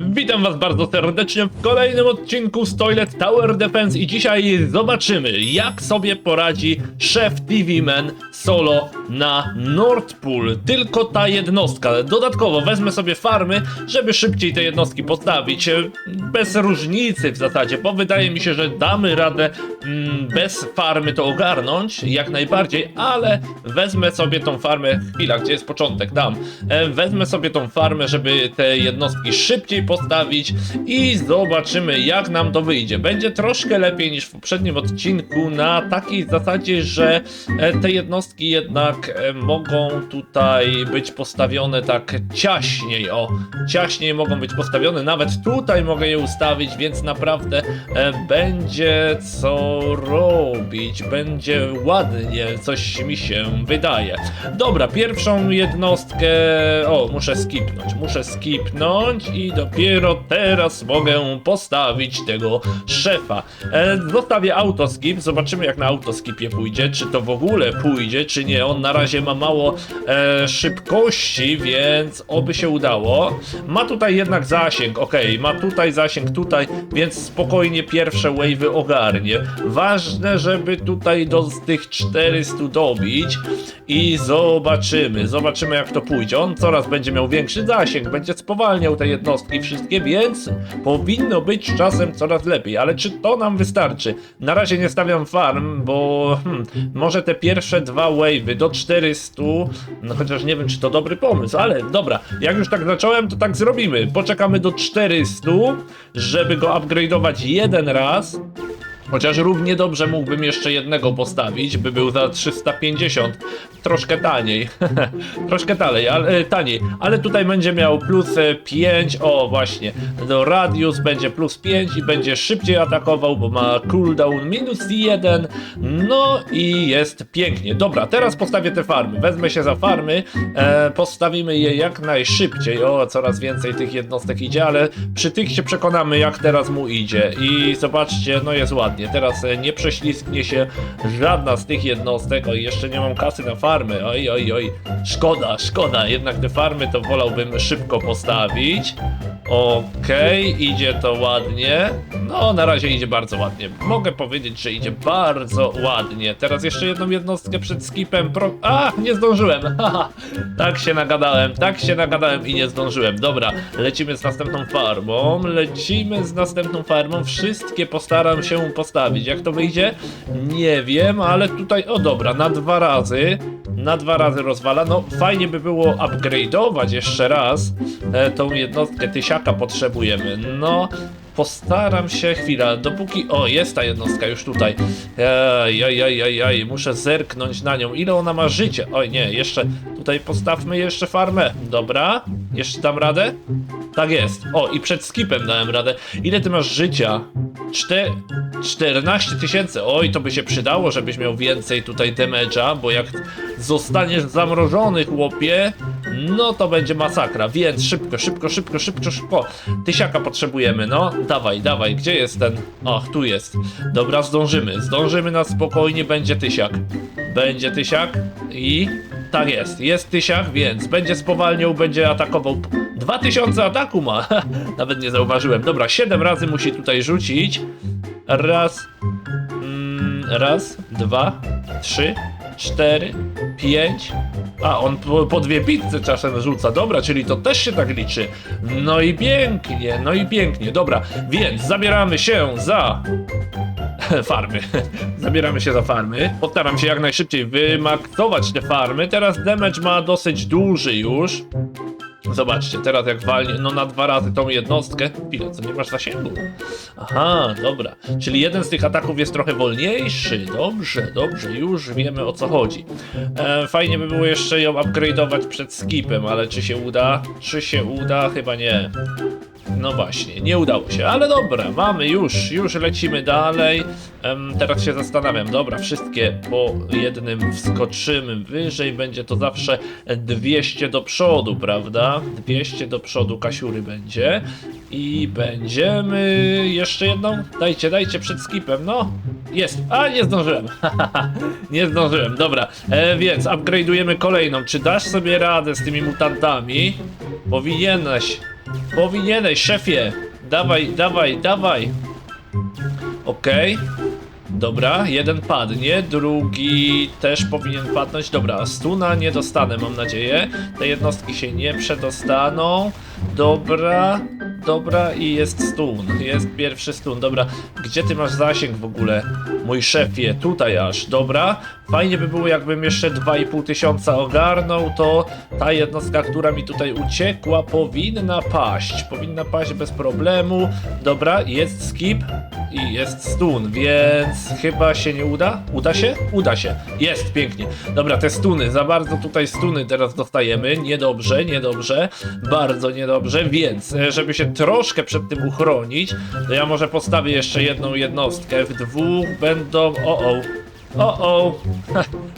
Witam was bardzo serdecznie w kolejnym odcinku z Toilet Tower Defense i dzisiaj zobaczymy jak sobie poradzi szef TV Man solo na Nordpool. Tylko ta jednostka. Dodatkowo wezmę sobie farmy, żeby szybciej te jednostki postawić. Bez różnicy w zasadzie, bo wydaje mi się, że damy radę mm, bez farmy to ogarnąć, jak najbardziej, ale wezmę sobie tą farmę, chwila, gdzie jest początek, dam. E, Wezmę sobie tą farmę, żeby te jednostki szybciej postawić i zobaczymy jak nam to wyjdzie. Będzie troszkę lepiej niż w poprzednim odcinku na takiej zasadzie, że e, te jednostki jednak e, mogą tutaj być postawione tak ciaśniej, o, ciaśniej mogą być postawione, nawet tutaj mogę je ustawić, więc naprawdę e, będzie co robić, będzie ładnie, coś mi się wydaje. Dobra, pierwszą jednostkę, o, muszę skipnąć, muszę skipnąć i dopiero teraz mogę postawić tego szefa. E, zostawię autoskip, zobaczymy jak na autoskipie pójdzie, czy to w ogóle pójdzie, czy nie. On na razie ma mało e, szybkości, więc oby się udało. Ma tutaj jednak zasięg, ok, ma tutaj zasięg, tutaj, więc spokojnie pierwsze wave'y ogarnie. Ważne, żeby tutaj do tych 400 dobić i zobaczymy, zobaczymy jak to pójdzie. On coraz będzie miał większy zasięg, będzie spowalniał te jednostki wszystkie, więc powinno być czasem coraz lepiej, ale czy to nam wystarczy? Na razie nie stawiam farm, bo hmm, może te pierwsze dwa wave'y do 400, no chociaż nie wiem czy to dobry pomysł, ale dobra, jak już tak zacząłem, to tak zrobimy. Poczekamy do 400, żeby go upgrade'ować jeden raz, Chociaż równie dobrze mógłbym jeszcze jednego postawić, by był za 350. Troszkę taniej. Troszkę taniej, ale, e, taniej. Ale tutaj będzie miał plus e, 5. O, właśnie. Do radius będzie plus 5 i będzie szybciej atakował, bo ma cooldown minus 1. No i jest pięknie. Dobra, teraz postawię te farmy. Wezmę się za farmy. E, postawimy je jak najszybciej. O, coraz więcej tych jednostek idzie, ale przy tych się przekonamy, jak teraz mu idzie. I zobaczcie, no jest ładnie. Teraz e, nie prześlizgnie się żadna z tych jednostek. Oj, jeszcze nie mam kasy na farmy. Oj, oj, oj. Szkoda, szkoda. Jednak te farmy to wolałbym szybko postawić. Okej, idzie to ładnie. No, na razie idzie bardzo ładnie. Mogę powiedzieć, że idzie bardzo ładnie. Teraz jeszcze jedną jednostkę przed skipem. Pro... A, nie zdążyłem. Tak się nagadałem, tak się nagadałem i nie zdążyłem. Dobra, lecimy z następną farmą. Lecimy z następną farmą. Wszystkie postaram się postawić. Jak to wyjdzie? Nie wiem, ale tutaj. O, dobra, na dwa razy. Na dwa razy rozwala. No, fajnie by było upgrade'ować jeszcze raz e, tą jednostkę tysiaka potrzebujemy. No, postaram się, chwila, dopóki... O, jest ta jednostka już tutaj. Ej, muszę zerknąć na nią. Ile ona ma życia? Oj, nie, jeszcze tutaj postawmy jeszcze farmę. Dobra, jeszcze dam radę? Tak jest. O, i przed skipem dałem radę. Ile ty masz życia? Czte... 14 tysięcy. Oj, to by się przydało, żebyś miał więcej tutaj damage'a, bo jak zostaniesz zamrożony, chłopie, no to będzie masakra. Więc szybko, szybko, szybko, szybko, szybko. Tysiaka potrzebujemy, no. Dawaj, dawaj, gdzie jest ten? Ach, tu jest. Dobra, zdążymy. Zdążymy na spokojnie, będzie tysiak. Będzie tysiak i tak jest. Jest tysiak, więc będzie spowalniał, będzie atakował. 2000 ataku ma. Nawet nie zauważyłem. Dobra, 7 razy musi tutaj rzucić. Raz, mm, raz, dwa, trzy, cztery, pięć. A, on po, po dwie pizzy czasem rzuca. Dobra, czyli to też się tak liczy. No i pięknie, no i pięknie. Dobra, więc zabieramy się za farmy. Zabieramy się za farmy. Postaram się jak najszybciej wymaksować te farmy. Teraz damage ma dosyć duży już. Zobaczcie, teraz jak walnie, no na dwa razy tą jednostkę. Chwilę, co nie masz zasięgu? Aha, dobra. Czyli jeden z tych ataków jest trochę wolniejszy. Dobrze, dobrze, już wiemy o co chodzi. E, fajnie by było jeszcze ją upgrade'ować przed skipem, ale czy się uda? Czy się uda? Chyba nie. No właśnie, nie udało się, ale dobra, mamy już, już lecimy dalej. Em, teraz się zastanawiam, dobra, wszystkie po jednym wskoczymy wyżej, będzie to zawsze 200 do przodu, prawda? 200 do przodu Kasiury będzie. I będziemy jeszcze jedną, dajcie, dajcie przed skipem, no. Jest, a nie zdążyłem, nie zdążyłem, dobra, e, więc upgrade'ujemy kolejną. Czy dasz sobie radę z tymi mutantami? Powinieneś. Powinieneś, szefie. Dawaj, dawaj, dawaj. Okej. Dobra, jeden padnie, drugi też powinien padnąć. Dobra, stuna nie dostanę, mam nadzieję. Te jednostki się nie przedostaną. Dobra, dobra i jest stun. Jest pierwszy stun. Dobra, gdzie ty masz zasięg w ogóle? Mój szefie, tutaj aż. Dobra, fajnie by było jakbym jeszcze 2,5 tysiąca ogarnął, to ta jednostka, która mi tutaj uciekła, powinna paść. Powinna paść bez problemu. Dobra, jest skip i jest stun, więc chyba się nie uda. Uda się? Uda się. Jest, pięknie. Dobra, te stuny, za bardzo tutaj stuny teraz dostajemy. Niedobrze, niedobrze, bardzo niedobrze, więc e, żeby się troszkę przed tym uchronić, to ja może postawię jeszcze jedną jednostkę. W dwóch będą... O, o. O, o.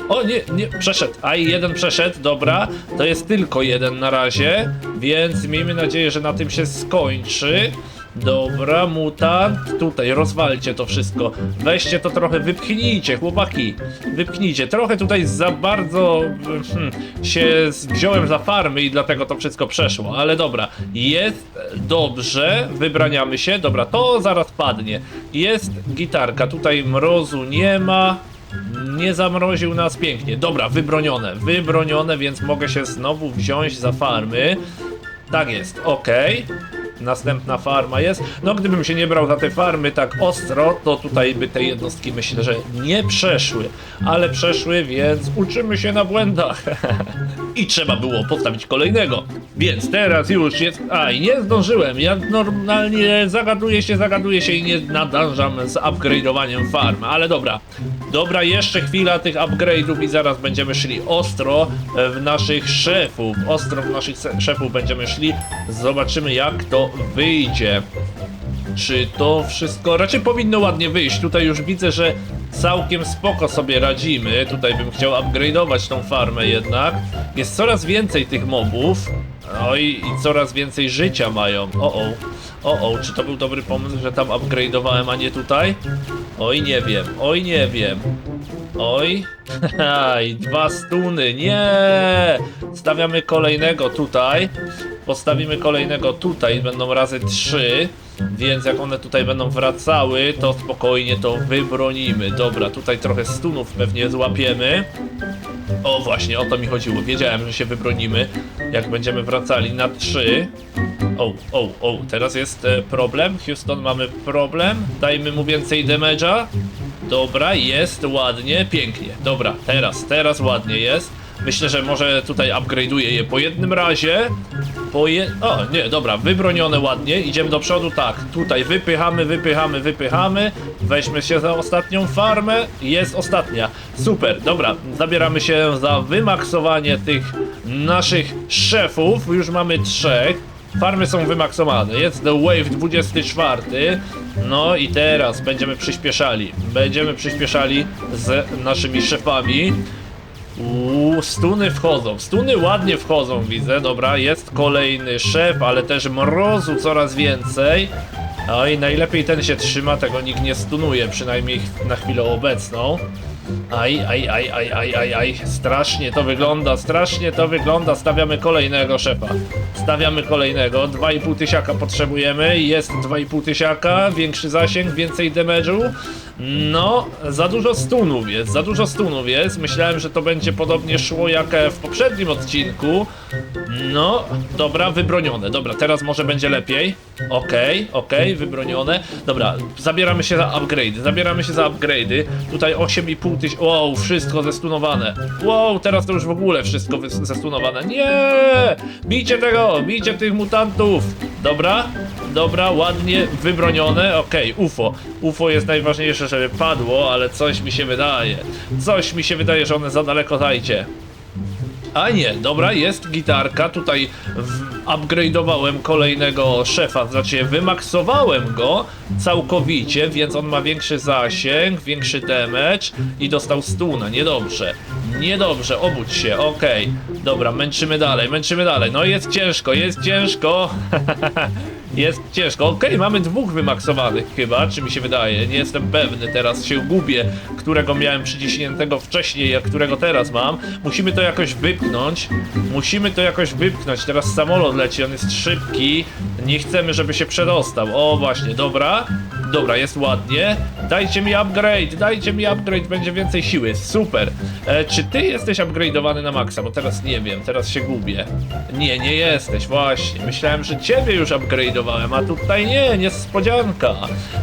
O, nie, nie, przeszedł. A i jeden przeszedł, dobra. To jest tylko jeden na razie, więc miejmy nadzieję, że na tym się skończy. Dobra, mutant. Tutaj, rozwalcie to wszystko. Weźcie to trochę, wypchnijcie, chłopaki. Wypchnijcie. Trochę tutaj za bardzo hmm, się wziąłem za farmy i dlatego to wszystko przeszło. Ale dobra, jest dobrze. Wybraniamy się. Dobra, to zaraz padnie. Jest gitarka. Tutaj mrozu nie ma. Nie zamroził nas pięknie. Dobra, wybronione. Wybronione, więc mogę się znowu wziąć za farmy. Tak jest, okej. Następna farma jest. No, gdybym się nie brał za te farmy tak ostro, to tutaj by te jednostki myślę, że nie przeszły. Ale przeszły, więc uczymy się na błędach. I trzeba było postawić kolejnego. Więc teraz już jest. Aj, nie zdążyłem. Ja normalnie zagaduję się, zagaduję się i nie nadążam z upgrade'owaniem farm. Ale dobra. Dobra, jeszcze chwila tych upgrade'ów i zaraz będziemy szli ostro w naszych szefów. Ostro w naszych szefów będziemy szli. Zobaczymy jak to wyjdzie. Czy to wszystko raczej powinno ładnie wyjść? Tutaj już widzę, że całkiem spoko sobie radzimy. Tutaj bym chciał upgrade'ować tą farmę jednak. Jest coraz więcej tych mobów. No i, coraz więcej życia mają. O o. O o, czy to był dobry pomysł, że tam upgrade'owałem, a nie tutaj? Oj nie wiem, oj nie wiem. Oj. I dwa stuny. Nie! Stawiamy kolejnego tutaj. Postawimy kolejnego tutaj. Będą razy trzy. Więc jak one tutaj będą wracały, to spokojnie to wybronimy. Dobra, tutaj trochę stunów pewnie złapiemy. O właśnie, o to mi chodziło. Wiedziałem, że się wybronimy, jak będziemy wracali na trzy. O, o, o, teraz jest e, problem. Houston, mamy problem. Dajmy mu więcej damage'a. Dobra, jest ładnie, pięknie. Dobra, teraz, teraz ładnie jest. Myślę, że może tutaj upgrade'uję je po jednym razie. O, nie, dobra, wybronione ładnie. Idziemy do przodu, tak. Tutaj wypychamy, wypychamy, wypychamy. Weźmy się za ostatnią farmę. Jest ostatnia. Super, dobra. Zabieramy się za wymaksowanie tych naszych szefów. Już mamy trzech. Farmy są wymaksowane. Jest The Wave 24. No i teraz będziemy przyspieszali. Będziemy przyspieszali z naszymi szefami. Uuu, stuny wchodzą. Stuny ładnie wchodzą, widzę. Dobra, jest kolejny szef, ale też mrozu coraz więcej. No i najlepiej ten się trzyma, tego nikt nie stunuje, przynajmniej na chwilę obecną. Aj, aj, aj, aj, aj, aj, aj, strasznie to wygląda, strasznie to wygląda. Stawiamy kolejnego szefa. Stawiamy kolejnego, 2,5 tysiaka potrzebujemy, jest 2,5 tysiaka, większy zasięg, więcej damage'u. No, za dużo stunów jest, za dużo stunów jest. Myślałem, że to będzie podobnie szło jak e, w poprzednim odcinku. No, dobra, wybronione. Dobra, teraz może będzie lepiej. Okej, okej, wybronione. Dobra, zabieramy się za upgrade'y, zabieramy się za upgrade'y. Tutaj 8,5 tysiąca. Wow, wszystko zestunowane. Wow, teraz to już w ogóle wszystko zestunowane. Nie! Bijcie tego, bijcie tych mutantów. Dobra, dobra, ładnie wybronione. Okej, UFO. UFO jest najważniejsze, żeby padło, ale coś mi się wydaje. Coś mi się wydaje, że one za daleko zajdzie. A nie, dobra, jest gitarka. Tutaj upgrade'owałem kolejnego szefa, znaczy wymaksowałem go całkowicie, więc on ma większy zasięg, większy damage i dostał stuna. Niedobrze, niedobrze, obudź się, okej. Dobra, męczymy dalej, męczymy dalej. No jest ciężko, jest ciężko. Jest ciężko. Okej, mamy dwóch wymaksowanych chyba, czy mi się wydaje. Nie jestem pewny, teraz się gubię, którego miałem przyciśniętego wcześniej, a którego teraz mam. Musimy to jakoś wypchnąć. Musimy to jakoś wypchnąć. Teraz samolot leci, on jest szybki. Nie chcemy, żeby się przedostał. O, właśnie, dobra. Dobra, jest ładnie. Dajcie mi upgrade, dajcie mi upgrade, będzie więcej siły. Super. E, czy ty jesteś upgrade'owany na maksa? Bo teraz nie wiem, teraz się gubię. Nie, nie jesteś, właśnie. Myślałem, że ciebie już upgrade'owałem, a tutaj nie, niespodzianka.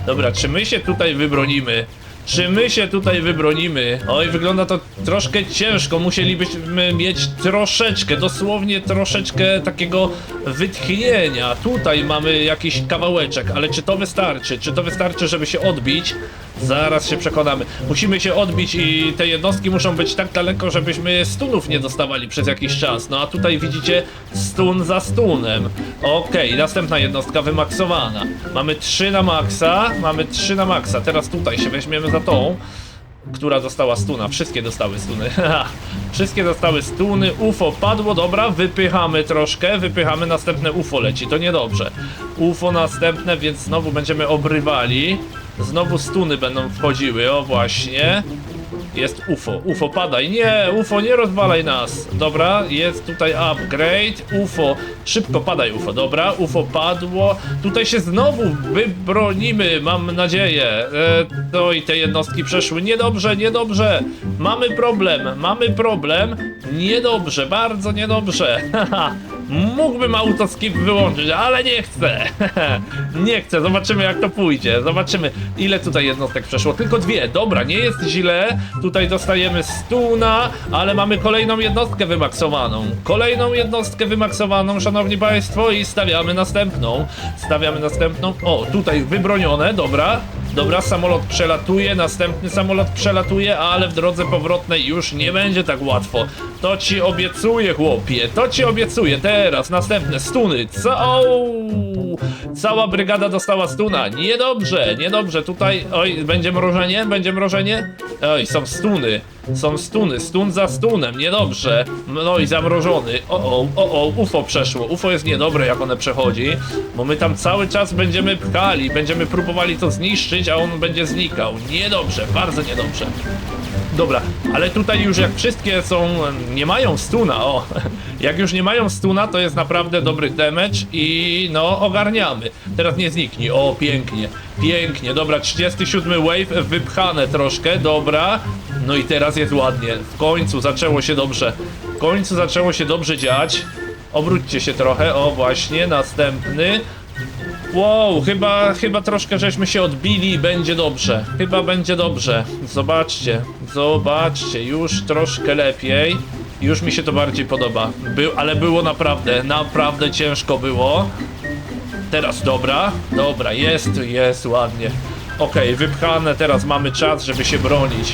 Dobra, czy my się tutaj wybronimy? Czy my się tutaj wybronimy? Oj, wygląda to troszkę ciężko. Musielibyśmy mieć troszeczkę, dosłownie troszeczkę takiego wytchnienia. Tutaj mamy jakiś kawałeczek, ale czy to wystarczy? Czy to wystarczy, żeby się odbić? Zaraz się przekonamy. Musimy się odbić i te jednostki muszą być tak daleko, żebyśmy stunów nie dostawali przez jakiś czas. No a tutaj widzicie stun za stunem. Okej, następna jednostka wymaksowana. Mamy 3 na maksa, mamy 3 na maksa. Teraz tutaj się weźmiemy za tą która dostała stuna. Wszystkie dostały stuny. Wszystkie dostały stuny. UFO padło, dobra, wypychamy troszkę, wypychamy, następne UFO leci, to niedobrze. UFO następne, więc znowu będziemy obrywali. Znowu stuny będą wchodziły, o właśnie. Jest UFO, UFO padaj, nie, UFO nie rozwalaj nas. Dobra, jest tutaj upgrade, UFO, szybko padaj UFO, dobra, UFO padło. Tutaj się znowu wybronimy, mam nadzieję. E, no i te jednostki przeszły, niedobrze, niedobrze. Mamy problem, mamy problem. Niedobrze, bardzo niedobrze. Haha. Mógłbym autoskip wyłączyć, ale nie chcę. nie chcę, zobaczymy jak to pójdzie. Zobaczymy ile tutaj jednostek przeszło. Tylko dwie, dobra, nie jest źle. Tutaj dostajemy stuna, ale mamy kolejną jednostkę wymaksowaną. Kolejną jednostkę wymaksowaną, szanowni państwo, i stawiamy następną. Stawiamy następną. O, tutaj wybronione, dobra. Dobra, samolot przelatuje, następny samolot przelatuje, ale w drodze powrotnej już nie będzie tak łatwo. To ci obiecuję, chłopie, to ci obiecuję. Teraz następne stuny. Co? Cała brygada dostała stuna. Niedobrze, niedobrze. Tutaj, oj, będzie mrożenie, będzie mrożenie. Oj, są stuny. Są stuny, stun za stunem, niedobrze. No i zamrożony. O, o, o, o, UFO przeszło. UFO jest niedobre, jak one przechodzi, bo my tam cały czas będziemy pchali, będziemy próbowali to zniszczyć, a on będzie znikał. Niedobrze, bardzo niedobrze. Dobra, ale tutaj już jak wszystkie są, nie mają stuna, o, jak już nie mają stuna, to jest naprawdę dobry damage i no, ogarniamy. Teraz nie zniknie, o, pięknie, pięknie, dobra, 37 wave, wypchane troszkę, dobra, no i teraz jest ładnie, w końcu zaczęło się dobrze, w końcu zaczęło się dobrze dziać, obróćcie się trochę, o, właśnie, następny, Wow, chyba, chyba troszkę żeśmy się odbili i będzie dobrze. Chyba będzie dobrze. Zobaczcie, zobaczcie, już troszkę lepiej. Już mi się to bardziej podoba. Był, ale było naprawdę, naprawdę ciężko było. Teraz dobra, dobra, jest, jest ładnie. Okej, wypchane, teraz mamy czas, żeby się bronić.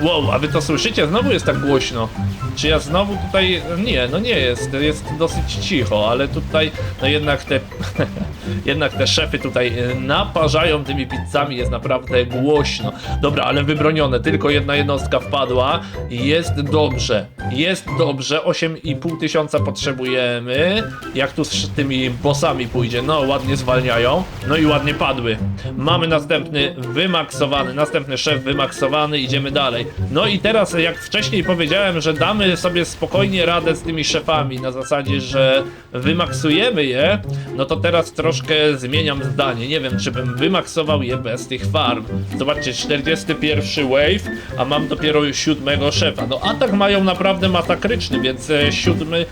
Wow, a wy to słyszycie? Znowu jest tak głośno. Czy ja znowu tutaj... Nie, no nie jest, jest dosyć cicho, ale tutaj no jednak te... jednak te szefy tutaj y, naparzają tymi pizzami, jest naprawdę głośno. Dobra, ale wybronione, tylko jedna jednostka wpadła. Jest dobrze, jest dobrze, 8,5 tysiąca potrzebujemy. Jak tu z tymi bossami pójdzie? No, ładnie zwalniają. No i ładnie padły. Mamy następny wymaksowany, następny szef wymaksowany, idziemy dalej. No i teraz, jak wcześniej powiedziałem, że damy sobie spokojnie radę z tymi szefami na zasadzie, że wymaksujemy je, no to teraz troszkę zmieniam zdanie. Nie wiem, czy bym wymaksował je bez tych farm. Zobaczcie, 41 wave, a mam dopiero siódmego szefa. No atak mają naprawdę masakryczny, więc e, siódmy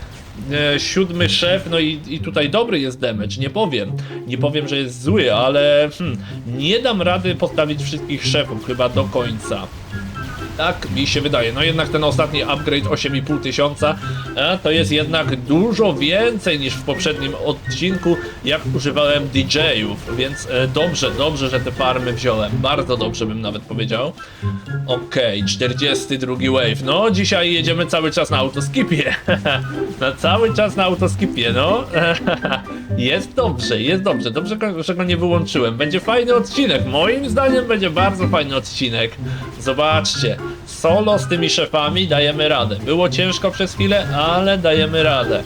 e, siódmy szef, no i, i tutaj dobry jest damage, nie powiem. Nie powiem, że jest zły, ale hmm, nie dam rady postawić wszystkich szefów chyba do końca. Tak mi się wydaje. No jednak ten ostatni upgrade 8,5 tysiąca to jest jednak dużo więcej niż w poprzednim odcinku, jak używałem DJ-ów, więc e, dobrze, dobrze, że te farmy wziąłem. Bardzo dobrze bym nawet powiedział. Okej, 42 wave. No, dzisiaj jedziemy cały czas na autoskipie. na cały czas na autoskipie, no. jest dobrze, jest dobrze. Dobrze, że go nie wyłączyłem. Będzie fajny odcinek. Moim zdaniem będzie bardzo fajny odcinek. Zobaczcie. Solo z tymi szefami dajemy radę. Było ciężko przez chwilę, ale dajemy radę.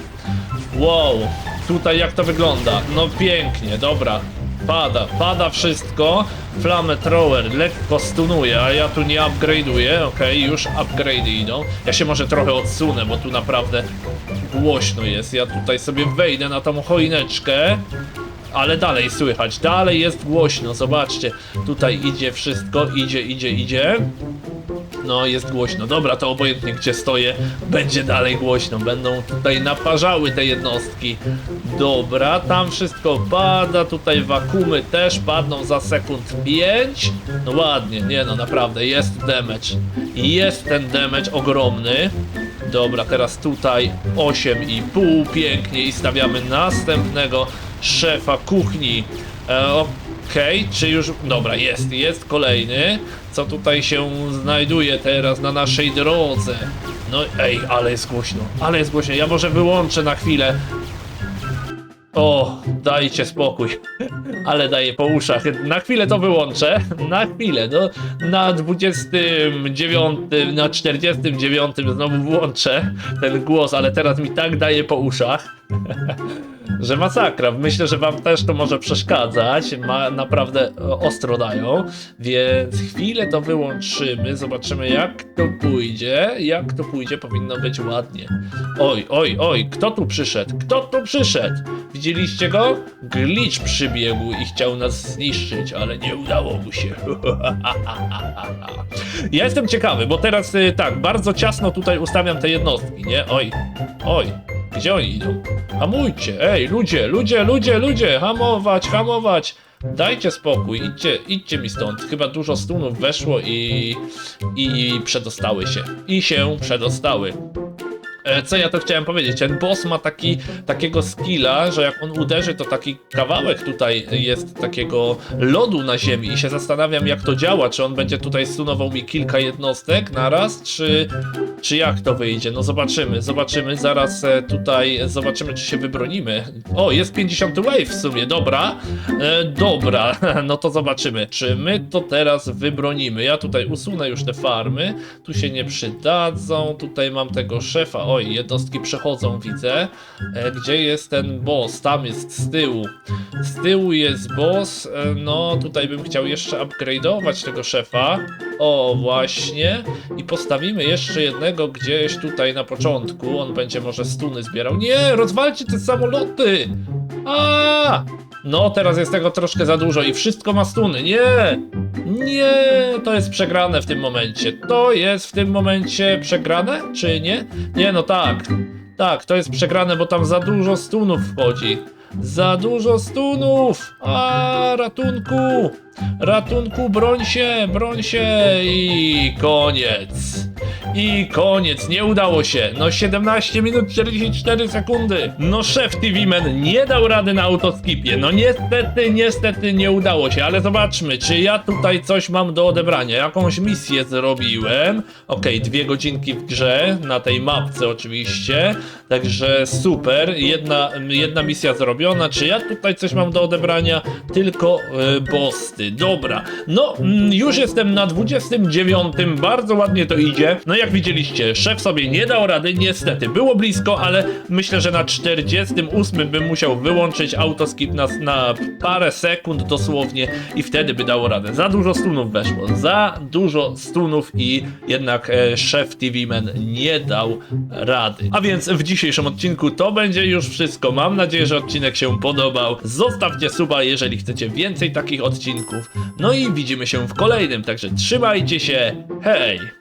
Wow, tutaj jak to wygląda? No pięknie, dobra. pada, pada wszystko. Flamę thrower lekko stunuje, a ja tu nie upgrade'uję, okej, już upgrade'y idą. Ja się może trochę odsunę, bo tu naprawdę głośno jest. Ja tutaj sobie wejdę na tą choineczkę. Ale dalej słychać, dalej jest głośno, zobaczcie. Tutaj idzie wszystko, idzie, idzie, idzie. No, jest głośno. Dobra, to obojętnie gdzie stoję, będzie dalej głośno. Będą tutaj naparzały te jednostki. Dobra, tam wszystko pada, tutaj wakumy też padną za sekund 5. No ładnie, nie no, naprawdę, jest damage. Jest ten damage ogromny. Dobra, teraz tutaj 8,5, pięknie i stawiamy następnego szefa kuchni. E, Okej, czy już. Dobra, jest, jest kolejny. Co tutaj się znajduje teraz na naszej drodze? No, ej, ale jest głośno, ale jest głośno. Ja może wyłączę na chwilę. O, dajcie spokój. Ale daję po uszach. Na chwilę to wyłączę. Na chwilę. No, na 29, na 49 znowu włączę ten głos, ale teraz mi tak daje po uszach. Że masakra. Myślę, że wam też to może przeszkadzać. Ma, naprawdę e, ostro dają. Więc chwilę to wyłączymy. Zobaczymy jak to pójdzie. Jak to pójdzie, powinno być ładnie. Oj, oj, oj, kto tu przyszedł? Kto tu przyszedł? Widzieliście go? Glitch przybiegł i chciał nas zniszczyć, ale nie udało mu się. Ja jestem ciekawy, bo teraz y, tak, bardzo ciasno tutaj ustawiam te jednostki, nie? Oj, oj, gdzie oni idą? Hamujcie, ej, ludzie, ludzie, ludzie, ludzie, hamować, hamować. Dajcie spokój, idźcie, idźcie mi stąd. Chyba dużo stunów weszło i, i przedostały się. I się przedostały. E, Co ja to chciałem powiedzieć? Ten boss ma taki, takiego skilla, że jak on uderzy, to taki kawałek tutaj jest takiego lodu na ziemi i się zastanawiam jak to działa, czy on będzie tutaj stunował mi kilka jednostek naraz, czy, czy jak to wyjdzie? No zobaczymy, zobaczymy, zaraz e, tutaj zobaczymy czy się wybronimy. O, jest 50 wave w sumie, dobra, e, dobra, no to zobaczymy, czy my to teraz wybronimy. Ja tutaj usunę już te farmy, tu się nie przydadzą, tutaj mam tego szefa, oj, jednostki przechodzą, widzę. E, gdzie jest ten boss? Tam jest z tyłu. Z tyłu jest boss, e, no tutaj bym chciał jeszcze upgrade'ować tego szefa. O, właśnie. I postawimy jeszcze jednego gdzieś tutaj na początku. On będzie może stuny zbierał. Nie, rozwalcie te samoloty! A! No, teraz jest tego troszkę za dużo i wszystko ma stuny. Nie! Nie! To jest przegrane w tym momencie. To jest w tym momencie przegrane, czy nie? Nie, no tak. Tak, to jest przegrane, bo tam za dużo stunów wchodzi. Za dużo stunów! A ratunku! Ratunku, broń się, broń się i koniec. I koniec, nie udało się. No 17 minut 44 sekundy. No szef TV Man nie dał rady na autoskipie. No niestety, niestety nie udało się, ale zobaczmy, czy ja tutaj coś mam do odebrania. Jakąś misję zrobiłem. Okej, dwie godzinki w grze, na tej mapce oczywiście. Także super, jedna, jedna misja zrobiona. Czy ja tutaj coś mam do odebrania? Tylko y, bossy. Dobra, no mm, już jestem na 29, bardzo ładnie to idzie. No jak widzieliście, szef sobie nie dał rady, niestety. Było blisko, ale myślę, że na 48 bym musiał wyłączyć autoskip na, na parę sekund dosłownie i wtedy by dało radę. Za dużo stunów weszło, za dużo stunów i jednak e, szef TV Man nie dał rady. A więc w dzisiejszym odcinku to będzie już wszystko. Mam nadzieję, że odcinek się podobał. Zostawcie suba, jeżeli chcecie więcej takich odcinków. No i widzimy się w kolejnym, także trzymajcie się. Hej!